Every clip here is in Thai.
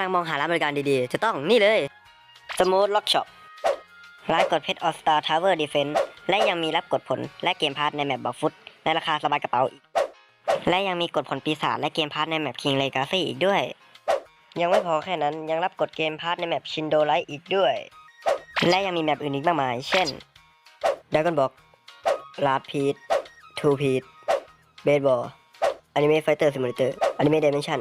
ำลังมองหาร้านบริการดีๆ จะต้องนี่เลย Smooth Lock Shop ร้านกดเพชร All Star Tower Defense และยังมีรับกดผลและเกมพาร์ทในแมปบัฟฟุตในราคาสบายกระเป๋าอีก และยังมีกดผลปีศาจและเกมพาร์ทในแมป King Legacy อีกด้วย ยังไม่พอแค่นั้นยังรับกดเกมพาร์ทในแมป Shindo Light อีกด้วย และยังมีแมปอื่นอีกมากมาย เช่น Dragon Ball Last Peach Two Peach Baseball Anime Fighter Simulator Anime Dimension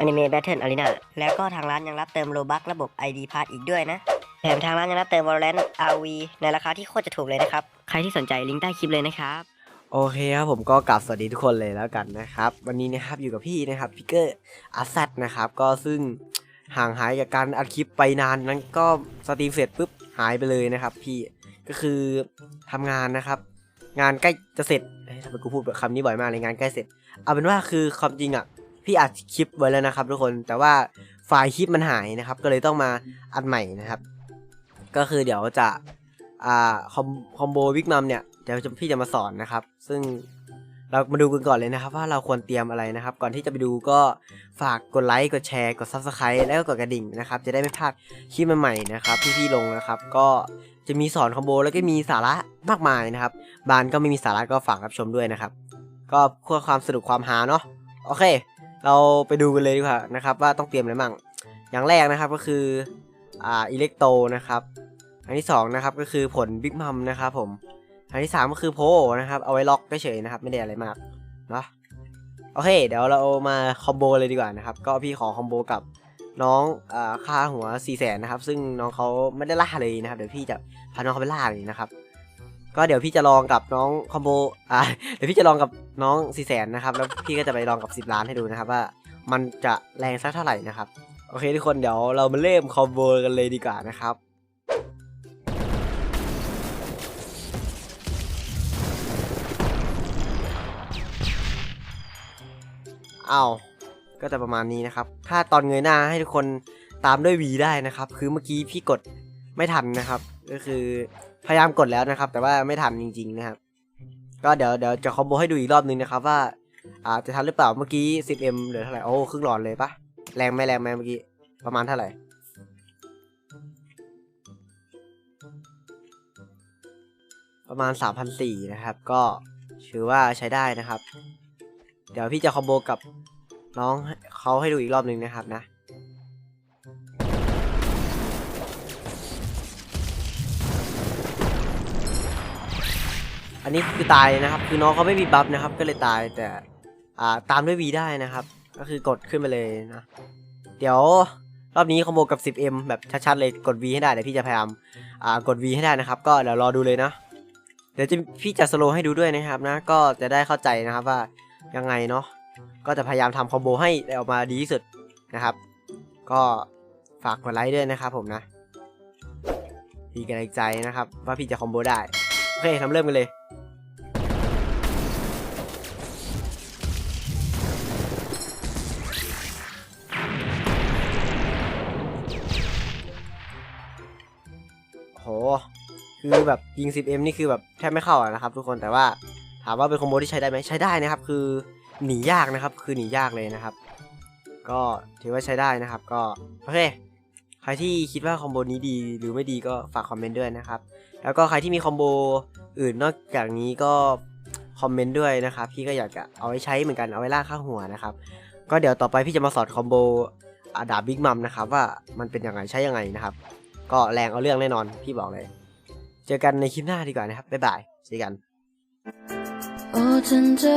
Anime Battle Arena แล้วก็ทางร้านยังรับเติมโลบักระบบ ID Pass อีกด้วยนะแถมทางร้านยังรับเติม Valorant RV ในราคาที่โคตรจะถูกเลยนะครับ ใครที่สนใจลิงก์ใต้คลิปเลยนะครับโอเคครับผมก็กลับสวัสดีทุกคนเลยแล้วกันนะครับ วันนี้นะครับอยู่กับพี่นะครับพิกเกอร์อาร์ซนะครับก็ซึ่งห่างหายจากการอัดคลิปไปนานนั้นก็สตรีมเสร็จปุ๊บหายไปเลยนะครับ พี่ก็คือทำงานนะครับ งานใกล้จะเสร็จเอ้ยทำไมกูพูดแบบคำนี้บ่อยมากเลยงานใกล้เสร็จเอาเป็นว่าคือความจริงอะ พี่อัดคลิปไว้แล้วนะครับทุกคนแต่ว่าไฟล์คลิปมันหายนะครับ ก็เลยต้องมาอัดใหม่นะครับ ก็คือเดี๋ยวจะอ่าคอมคอมโบวิกมัมเนี่ยเดี๋ยวจะพี่จะมาสอนนะครับ ซึ่งเรามาดูกันก่อนเลยนะครับ ว่าเราควรเตรียมอะไรนะครับ ก่อนที่จะไปดูก็ฝากกดไลค์กดแชร์กด Subscribe แล้วก็กดกระดิ่งนะครับ จะได้ไม่พลาดคลิปใหม่ๆนะครับที่พี่ลงนะครับ ก็จะมีสอนคอมโบแล้วก็มีสาระมากมายนะครับ บานก็ไม่มีสาระก็ฝากรับชมด้วยนะครับ ก็เพื่อความสนุกความฮาเนาะโอเค เราไปดูกันเลยดีกว่านะครับว่าต้องเตรียมอะไรบ้างอย่างแรกนะครับก็คืออ่าอิเล็กโตนะครับ อันที่สองนะครับก็คือผลบิ๊กมัมนะครับผม อันที่สามก็คือโพนะครับ เอาไว้ล็อกเฉยๆนะครับ ไม่ได้อะไรมากเนาะโอเค เดี๋ยวเรามาคอมโบเลยดีกว่านะครับ ก็พี่ขอคอมโบกับน้องอ่าค่าหัว4ี่แสนนะครับ ซึ่งน้องเขาไม่ได้ล่าเลยนะครับ เดี๋ยวพี่จะพาน้องเขาไปล่าเลยนะครับ ก็เดี๋ยวพี่จะลองกับน้องคอมโบอ่าเดี๋ยวพี่จะลองกับ น้อง4ี่แสนนะครับ แล้วพี่ก็จะไปลองกับ 10 ล้านให้ดูนะครับว่ามันจะแรงสักเท่าไหร่นะครับ โอเคทุกคนเดี๋ยวเรามาเริ่มคอมโบกันเลยดีกว่านะครับเอาก็จะประมาณนี้นะครับ ถ้าตอนเงยหน้าให้ทุกคนตามด้วย V ได้นะครับ คือเมื่อกี้พี่กดไม่ทันนะครับ ก็คือพยายามกดแล้วนะครับ แต่ว่าไม่ทันจริง ๆ นะครับ ก็เดี๋ยวเดี๋ยวจะคอมโบให้ดูอีกรอบนึงนะครับว่าอ่าจะทันหรือเปล่าเมื่อกี้ 10m เหลือเท่าไหร่โอ้ครึ่งหลอดเลยปะแรงไหมแรงไหมเมื่อกี้ประมาณเท่าไหร่ประมาณ3,400นะครับ ก็ถือว่าใช้ได้นะครับ เดี๋ยวพี่จะคอมโบกับน้องเขาให้ดูอีกรอบหนึ่งนะครับนะ อันนี้คือตายนะครับ คือน้องเขาไม่มีบัฟนะครับ ก็เลยตายแต่อ่าตามด้วยวีได้นะครับ ก็คือกดขึ้นไปเลยนะ เดี๋ยวรอบนี้คอมโบกับ 10m แบบชัดๆเลยกด V ให้ได้เดี๋ยวพี่จะพยายามอ่ากด V ให้ได้นะครับ ก็เดี๋ยวรอดูเลยนะเดี๋ยวจะพี่จะสโลว์ให้ดูด้วยนะครับนะ ก็จะได้เข้าใจนะครับว่ายังไงเนาะก็จะพยายามทำคอมโบให้ได้ออกมาดีที่สุดนะครับ ก็ฝากกดไลค์ด้วยนะครับผมนะมีกำลังใจนะครับ ว่าพี่จะคอมโบได้ โอเคทำเริ่มกันเลย โห คือแบบยิง 10m นี่คือแบบแทบไม่เข้านะครับ ทุกคนแต่ว่าถามว่าเป็นคอมโบที่ใช้ได้ไหมใช้ได้นะครับ คือหนียากนะครับ คือหนียากเลยนะครับ ก็ถือว่าใช้ได้นะครับ ก็โอเคใครที่คิดว่าคอมโบนี้ดีหรือไม่ดีก็ฝากคอมเมนต์ด้วยนะครับ แล้วก็ใครที่มีคอมโบอื่นนอกจากนี้ก็คอมเมนต์ด้วยนะครับพี่ก็อยากจะเอาไว้ใช้เหมือนกันเอาไว้ล่าค่าหัวนะครับ ก็เดี๋ยวต่อไปพี่จะมาสอนคอมโบอาดาบิ๊กมัมนะครับว่ามันเป็นยังไงใช้ยังไงนะครับ ก็แรงเอาเรื่องแน่นอนพี่บอกเลย เจอกันในคลิปหน้าดีกว่านะครับบ๊ายบายเจอกันโอ้ฉันจะ